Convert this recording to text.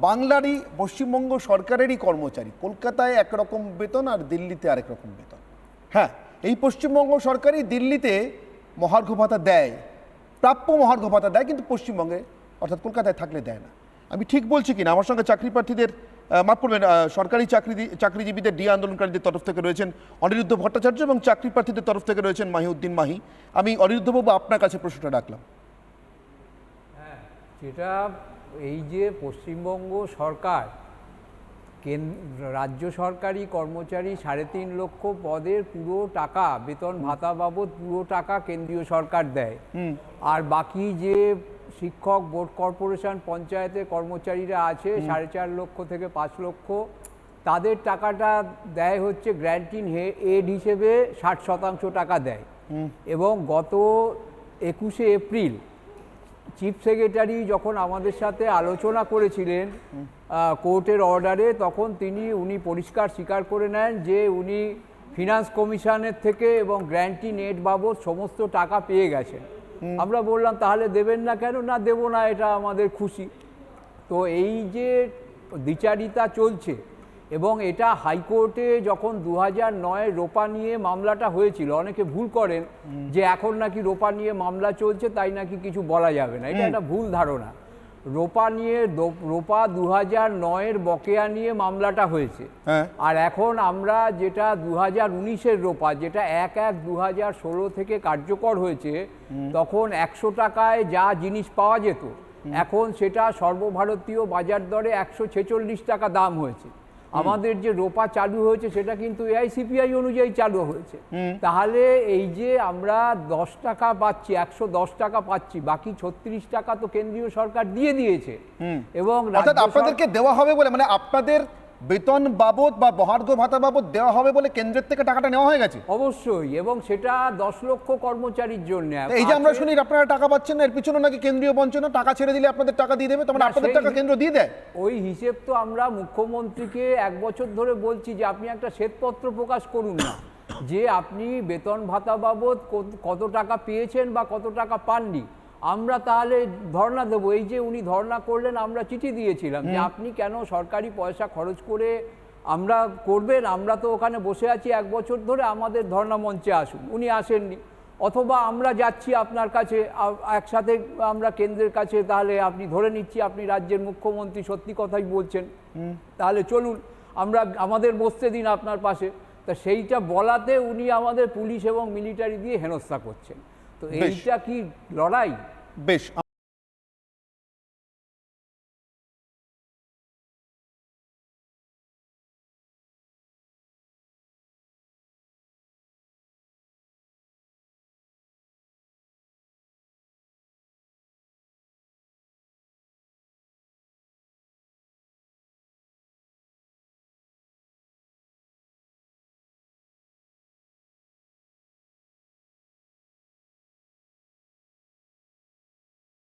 বাংলারই পশ্চিমবঙ্গ সরকারেরই কর্মচারী। কলকাতায় একরকম বেতন আর দিল্লিতে আরেক রকম বেতন। হ্যাঁ এই পশ্চিমবঙ্গ সরকারই দিল্লিতে মহার্ঘ ভাতা দেয়। প্রাপ্য মহার্ঘ ভাতা দেয়, কিন্তু পশ্চিমবঙ্গে, অর্থাৎ কলকাতায় থাকলে দেয় না। আমি ঠিক বলছি কিনা? আমার সঙ্গে চাকরি প্রার্থীদের মাফ করবেন সরকারি চাকরি চাকরিজীবীদের ডি আন্দোলনকারীদের তরফ থেকে রয়েছেন অনিরুদ্ধ ভট্টাচার্য এবং চাকরি প্রার্থীদের তরফ থেকে রয়েছেন মাহিউদ্দিন মাহি। আমি অনিরুদ্ধবাবু আপনার কাছে প্রশ্নটা রাখলাম। যেটা এই যে পশ্চিমবঙ্গ সরকার কেন- রাজ্য সরকারি কর্মচারী সাড়ে তিন লক্ষ পদের পুরো টাকা বেতন ভাতা বাবদ পুরো টাকা কেন্দ্রীয় সরকার দেয়। আর বাকি যে শিক্ষক বোর্ড কর্পোরেশন পঞ্চায়েতের কর্মচারীরা আছে সাড়ে চার লক্ষ থেকে পাঁচ লক্ষ তাদের টাকাটা দেয় হচ্ছে গ্র্যান্টিন এড হিসেবে ষাট শতাংশ টাকা দেয়। এবং গত একুশে এপ্রিল চিফ সেক্রেটারি যখন আমাদের সাথে আলোচনা করেছিলেন কোর্টের অর্ডারে তখন তিনি উনি পরিষ্কার স্বীকার করে নেন যে উনি ফিনান্স কমিশনের থেকে এবং গ্র্যান্টি নেট বাবদ সমস্ত টাকা পেয়ে গেছেন। আমরা বললাম তাহলে দেবেন না কেন? না দেবো না এটা আমাদের খুশি। তো এই যে দ্বিচারিতা চলছে এবং এটা হাইকোর্টে যখন দু হাজার নয় রোপা নিয়ে মামলাটা হয়েছিল অনেকে ভুল করেন যে এখন নাকি রোপা নিয়ে মামলা চলছে তাই নাকি কিছু বলা যাবে না। এটা একটা ভুল ধারণা। রোপা নিয়ে রোপা দু হাজার নয়ের বকেয়া নিয়ে মামলাটা হয়েছে। হ্যাঁ। আর এখন আমরা যেটা দু হাজার উনিশের রোপা যেটা এক এক দু হাজার ষোলো থেকে কার্যকর হয়েছে তখন একশো টাকায় যা জিনিস পাওয়া যেত এখন সেটা সর্বভারতীয় বাজার দরে একশো ছেচল্লিশ টাকা দাম হয়েছে। আমাদের যে রোপা চালু হয়েছে সেটা কিন্তু এআইসিপিআই অনুযায়ী চালু হয়েছে। তাহলে এই যে আমরা দশ টাকা পাচ্ছি একশো দশ টাকা পাচ্ছি বাকি ছত্রিশ টাকা তো কেন্দ্রীয় সরকার দিয়ে দিয়েছে। এবং আপনাদেরকে দেওয়া হবে বলে মানে আপনাদের বেতন বাবদ বা মহার্ঘ ভাতা বাবদ দেওয়া হবে বলে কেন্দ্রের থেকে টাকাটা নেওয়া হয়ে গেছে। অবশ্যই এবং সেটা দশ লক্ষ কর্মচারীর জন্য। এই যে আমরা শুনি আপনারা টাকা পাচ্ছেন না এর পিছনে নাকি কেন্দ্রীয় বঞ্চনা টাকা ছেড়ে দিলে আপনাদের টাকা দিয়ে দেবে তখন না, আপনাদের টাকা কেন্দ্র দিয়ে দেয়। ওই হিসেব তো আমরা মুখ্যমন্ত্রীকে এক বছর ধরে বলছি যে আপনি একটা শ্বেতপত্র প্রকাশ করুন না যে আপনি বেতন ভাতা বাবদ কত টাকা পেয়েছেন বা কত টাকা পাননি। আমরা তাহলে ধর্ণা দেবো। এই যে উনি ধর্ণা করলেন আমরা চিঠি দিয়েছিলাম যে আপনি কেন সরকারি পয়সা খরচ করে আমরা করবেন? আমরা তো ওখানে বসে আছি এক বছর ধরে আমাদের ধর্ণা মঞ্চে আসুন। উনি আসেননি। অথবা আমরা যাচ্ছি আপনার কাছে একসাথে আমরা কেন্দ্রের কাছে তাহলে আপনি ধরে নিচ্ছি আপনি রাজ্যের মুখ্যমন্ত্রী সত্যি কথাই বলছেন। তাহলে চলুন আমরা আমাদের বসতে দিন আপনার পাশে। তা সেইটা বলাতে উনি আমাদের পুলিশ এবং মিলিটারি দিয়ে হেনস্থা করছেন। তো। এইটা কি লড়াই বেশ